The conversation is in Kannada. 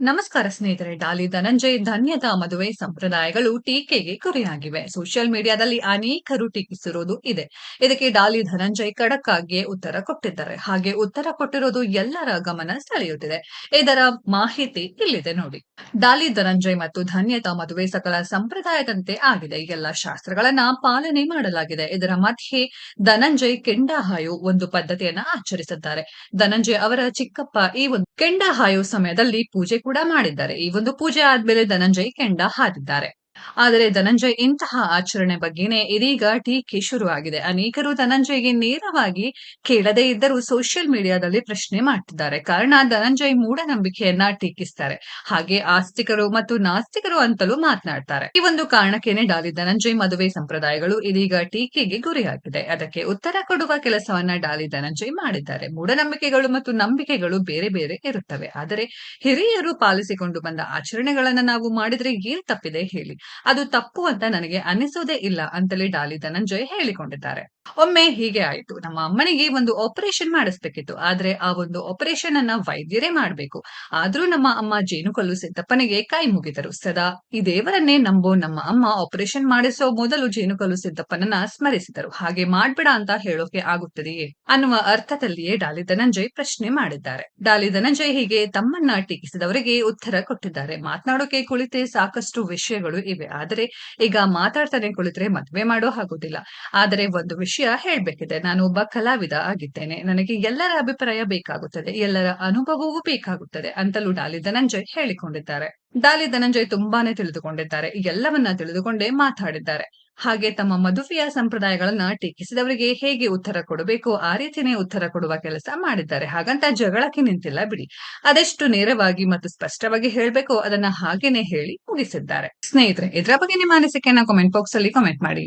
ನಮಸ್ಕಾರ ಸ್ನೇಹಿತರೆ, ಡಾಲಿ ಧನಂಜಯ್ ಧನ್ಯತಾ ಮದುವೆ ಸಂಪ್ರದಾಯಗಳು ಟೀಕೆಗೆ ಗುರಿಯಾಗಿವೆ ಸೋಷಿಯಲ್ ಮೀಡಿಯಾದಲ್ಲಿ ಅನೇಕರು ಟೀಕಿಸಿರುವುದು ಇದೆ. ಇದಕ್ಕೆ ಡಾಲಿ ಧನಂಜಯ್ ಖಡಕ್ ಆಗಿಯೇ ಉತ್ತರ ಕೊಟ್ಟಿದ್ದಾರೆ. ಹಾಗೆ ಉತ್ತರ ಕೊಟ್ಟಿರೋದು ಎಲ್ಲರ ಗಮನ ಸೆಳೆಯುತ್ತಿದೆ. ಇದರ ಮಾಹಿತಿ ಇಲ್ಲಿದೆ ನೋಡಿ. ಡಾಲಿ ಧನಂಜಯ್ ಮತ್ತು ಧನ್ಯತಾ ಮದುವೆ ಸಕಲ ಸಂಪ್ರದಾಯದಂತೆ ಆಗಿದೆ. ಎಲ್ಲ ಶಾಸ್ತ್ರಗಳನ್ನ ಪಾಲನೆ ಮಾಡಲಾಗಿದೆ. ಇದರ ಮಧ್ಯೆ ಧನಂಜಯ್ ಕೆಂಡಹಾಯು ಒಂದು ಪದ್ಧತಿಯನ್ನ ಆಚರಿಸಿದ್ದಾರೆ. ಧನಂಜಯ್ ಅವರ ಚಿಕ್ಕಪ್ಪ ಈ ಒಂದು ಕೆಂಡಹಾಯು ಸಮಯದಲ್ಲಿ ಪೂಜೆ ಕೂಡ ಮಾಡಿದ್ದಾರೆ. ಈ ಒಂದು ಪೂಜೆ ಆದ್ಮೇಲೆ ಧನಂಜಯ್ ಕೆಂಡ ಹಾದಿದ್ದಾರೆ ಆದರೆ ಧನಂಜಯ್ ಇಂತಹ ಆಚರಣೆ ಬಗ್ಗೆನೇ ಇದೀಗ ಟೀಕೆ ಶುರುವಾಗಿದೆ. ಅನೇಕರು ಧನಂಜಯ್ಗೆ ನೇರವಾಗಿ ಕೇಳದೇ ಇದ್ದರೂ ಸೋಷಿಯಲ್ ಮೀಡಿಯಾದಲ್ಲಿ ಪ್ರಶ್ನೆ ಮಾಡ್ತಿದ್ದಾರೆ. ಕಾರಣ ಧನಂಜಯ್ ಮೂಢನಂಬಿಕೆಯನ್ನ ಟೀಕಿಸ್ತಾರೆ. ಹಾಗೆ ಆಸ್ತಿಕರು ಮತ್ತು ನಾಸ್ತಿಕರು ಅಂತಲೂ ಮಾತನಾಡ್ತಾರೆ. ಈ ಒಂದು ಕಾರಣಕ್ಕೇನೆ ಡಾಲಿ ಧನಂಜಯ್ ಮದುವೆ ಸಂಪ್ರದಾಯಗಳು ಇದೀಗ ಟೀಕೆಗೆ ಗುರಿಯಾಗಿದೆ. ಅದಕ್ಕೆ ಉತ್ತರ ಕೊಡುವ ಕೆಲಸವನ್ನ ಡಾಲಿ ಧನಂಜಯ್ ಮಾಡಿದ್ದಾರೆ. ಮೂಢನಂಬಿಕೆಗಳು ಮತ್ತು ನಂಬಿಕೆಗಳು ಬೇರೆ ಬೇರೆ ಇರುತ್ತವೆ. ಆದರೆ ಹಿರಿಯರು ಪಾಲಿಸಿಕೊಂಡು ಬಂದ ಆಚರಣೆಗಳನ್ನ ನಾವು ಮಾಡಿದ್ರೆ ಏನ್ ತಪ್ಪಿದೆ ಹೇಳಿ. ಅದು ತಪ್ಪು ಅಂತ ನನಗೆ ಅನಿಸೋದೇ ಇಲ್ಲ ಅಂತಲೇ ಡಾಲಿ ಧನಂಜಯ್ ಹೇಳಿಕೊಂಡಿದ್ದಾರೆ. ಒಮ್ಮೆ ಹೀಗೆ ಆಯ್ತು. ನಮ್ಮ ಅಮ್ಮನಿಗೆ ಒಂದು ಆಪರೇಷನ್ ಮಾಡಿಸ್ಬೇಕಿತ್ತು. ಆದ್ರೆ ಆ ಒಂದು ಆಪರೇಷನ್ ಅನ್ನ ವೈದ್ಯರೇ ಮಾಡ್ಬೇಕು. ಆದ್ರೂ ನಮ್ಮ ಅಮ್ಮ ಜೇನುಕಲ್ಲು ಸಿದ್ದಪ್ಪನಿಗೆ ಕೈ ಮುಗಿದರು. ಸದಾ ಈ ದೇವರನ್ನೇ ನಂಬೋ ನಮ್ಮ ಅಮ್ಮ ಆಪರೇಷನ್ ಮಾಡಿಸೋ ಮೊದಲು ಜೇನುಕಲ್ಲು ಸಿದ್ದಪ್ಪನನ್ನ ಸ್ಮರಿಸಿದರು. ಹಾಗೆ ಮಾಡ್ಬೇಡ ಅಂತ ಹೇಳೋಕೆ ಆಗುತ್ತದೆಯೇ? ಅನ್ನುವ ಅರ್ಥದಲ್ಲಿಯೇ ಡಾಲಿ ಧನಂಜಯ್ ಪ್ರಶ್ನೆ ಮಾಡಿದ್ದಾರೆ. ಡಾಲಿ ಧನಂಜಯ್ ಹೀಗೆ ತಮ್ಮನ್ನ ಟೀಕಿಸಿದವರಿಗೆ ಉತ್ತರ ಕೊಟ್ಟಿದ್ದಾರೆ. ಮಾತನಾಡೋಕೆ ಕುಳಿತೇ ಸಾಕಷ್ಟು ವಿಷಯಗಳು ಇವೆ. ಆದರೆ ಈಗ ಮಾತಾಡ್ತಾನೆ ಕುಳಿತರೆ ಮದ್ವೆ ಮಾಡೋ ಆಗುದಿಲ್ಲ. ಆದರೆ ಒಂದು ವಿಷಯ ಹೇಳ್ಬೇಕಿದೆ ನಾನು ಒಬ್ಬ ಕಲಾವಿದ ಆಗಿದ್ದೇನೆ. ನನಗೆ ಎಲ್ಲರ ಅಭಿಪ್ರಾಯ ಬೇಕಾಗುತ್ತದೆ. ಎಲ್ಲರ ಅನುಭವವೂ ಬೇಕಾಗುತ್ತದೆ ಅಂತಲೂ ಡಾಲಿ ಧನಂಜಯ್ ಹೇಳಿಕೊಂಡಿದ್ದಾರೆ. ಡಾಲಿ ಧನಂಜಯ್ ತುಂಬಾನೇ ತಿಳಿದುಕೊಂಡಿದ್ದಾರೆ. ಎಲ್ಲವನ್ನ ತಿಳಿದುಕೊಂಡೇ ಮಾತಾಡಿದ್ದಾರೆ. ಹಾಗೆ ತಮ್ಮ ಮದುವೆಯ ಸಂಪ್ರದಾಯಗಳನ್ನ ಟೀಕಿಸಿದವರಿಗೆ ಹೇಗೆ ಉತ್ತರ ಕೊಡಬೇಕು, ಆ ರೀತಿನೇ ಉತ್ತರ ಕೊಡುವ ಕೆಲಸ ಮಾಡಿದ್ದಾರೆ. ಹಾಗಂತ ಜಗಳಕ್ಕೆ ನಿಂತಿಲ್ಲ ಬಿಡಿ. ಅದೆಷ್ಟು ನೇರವಾಗಿ ಮತ್ತು ಸ್ಪಷ್ಟವಾಗಿ ಹೇಳ್ಬೇಕು ಅದನ್ನ ಹಾಗೇನೆ ಹೇಳಿ ಮುಗಿಸಿದ್ದಾರೆ. ಸ್ನೇಹಿತರೆ, ಇದರ ಬಗ್ಗೆ ನಿಮ್ಮ ಅನಿಸಿಕೆಯನ್ನ ಕಾಮೆಂಟ್ ಬಾಕ್ಸ್ ಅಲ್ಲಿ ಕಾಮೆಂಟ್ ಮಾಡಿ.